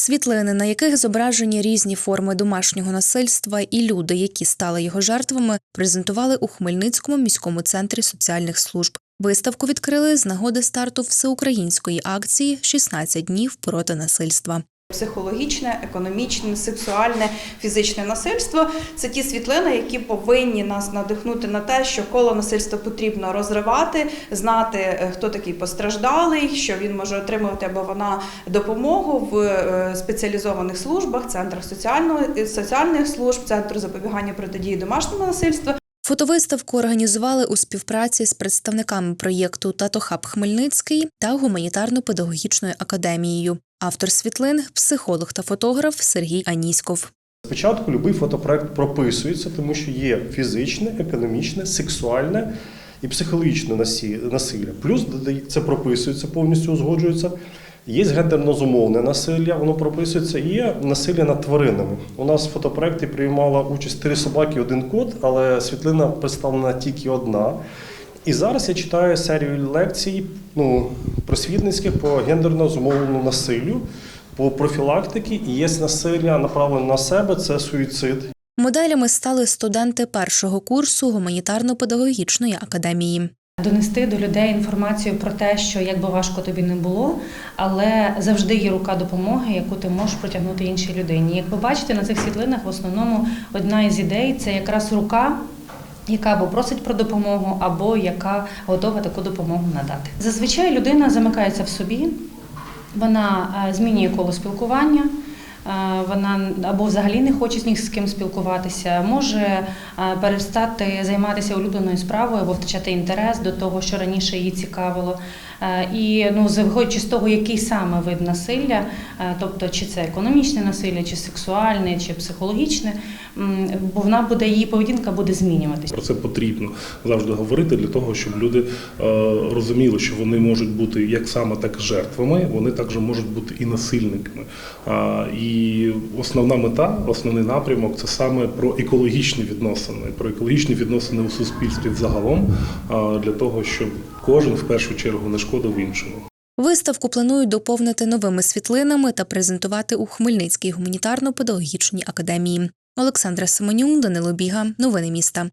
Світлини, на яких зображені різні форми домашнього насильства і люди, які стали його жертвами, презентували у Хмельницькому міському центрі соціальних служб. Виставку відкрили з нагоди старту всеукраїнської акції «16 днів проти насильства. Психологічне, економічне, сексуальне, фізичне насильство це ті світлини, які повинні нас надихнути на те, що коло насильства потрібно розривати, знати, е, хто такий постраждалий, що він може отримувати або вона допомогу в е, спеціалізованих службах, центрах соціального е, соціальних служб, центру запобігання протидії домашнього насильства. Фотовиставку організували у співпраці з представниками проєкту Татохаб Хмельницький та гуманітарно-педагогічною академією. Автор світлин психолог та фотограф Сергій Аніськов. Спочатку будь-який фотопроект прописується, тому що є фізичне, економічне, сексуальне і психологічне насилля. Плюс це прописується, повністю узгоджується. Є гендерно-зумовне насилля, воно прописується, і є насилля над тваринами. У нас в фотопроекті приймала участь три собаки, один кот, але світлина представлена тільки одна. І зараз я читаю серію лекцій ну, просвітницьких по гендерно-зумовному насиллю, по профілактиці, і є насилля направлене на себе, це суїцид. Моделями стали студенти першого курсу гуманітарно-педагогічної академії. Донести до людей інформацію про те, що як би важко тобі не було, але завжди є рука допомоги, яку ти можеш протягнути іншій людині. Як ви бачите, на цих світлинах в основному одна із ідей це якраз рука. Яка або просить про допомогу, або яка готова таку допомогу надати. Зазвичай людина замикається в собі, вона е, змінює коло спілкування, е, вона або взагалі не хоче з ні з ким спілкуватися, може е, перестати займатися улюбленою справою або втрачати інтерес до того, що раніше її цікавило. Е, І ну, виходячи з того, який саме вид насилля, е, тобто чи це економічне насилля, чи сексуальне, чи психологічне, бо вона буде її поведінка буде змінюватися. Про це потрібно завжди говорити для того, щоб люди е, розуміли, що вони можуть бути як саме так і жертвами, вони також можуть бути і насильниками. І основна мета, основний напрямок це саме про екологічні відносини, про екологічні відносини у суспільстві взагалом, для того, щоб кожен в першу чергу не шкодив іншому. Виставку планують доповнити новими світлинами та презентувати у Хмельницькій гуманітарно-педагогічній академії. Олександра Семенюк, Данило Біга. Новини міста.